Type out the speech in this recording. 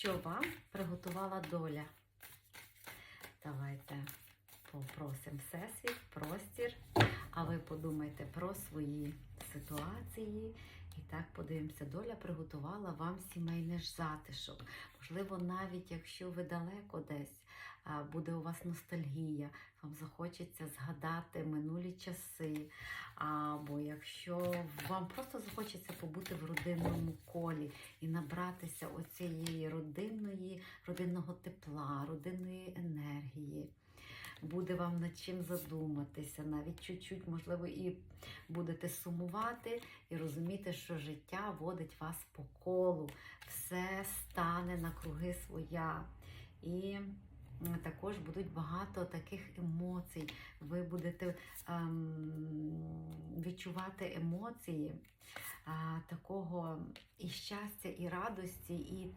що вам приготувала доля. Давайте попросимо Всесвіт, простір, а ви подумайте про свої ситуації. І так подивимося, доля приготувала вам сімейний ж затишок. Можливо, навіть якщо ви далеко десь, буде у вас ностальгія, вам захочеться згадати минулі часи. Або якщо вам просто захочеться побути в родинному колі і набратися оцієї родинної, родинного тепла, родинної енергії. Буде вам над чим задуматися, навіть чуть-чуть, можливо, і будете сумувати і розуміти, що життя водить вас по колу, все стане на круги своя. І також будуть багато таких емоцій. Ви будете ем, відчувати емоції а, такого і щастя, і радості, і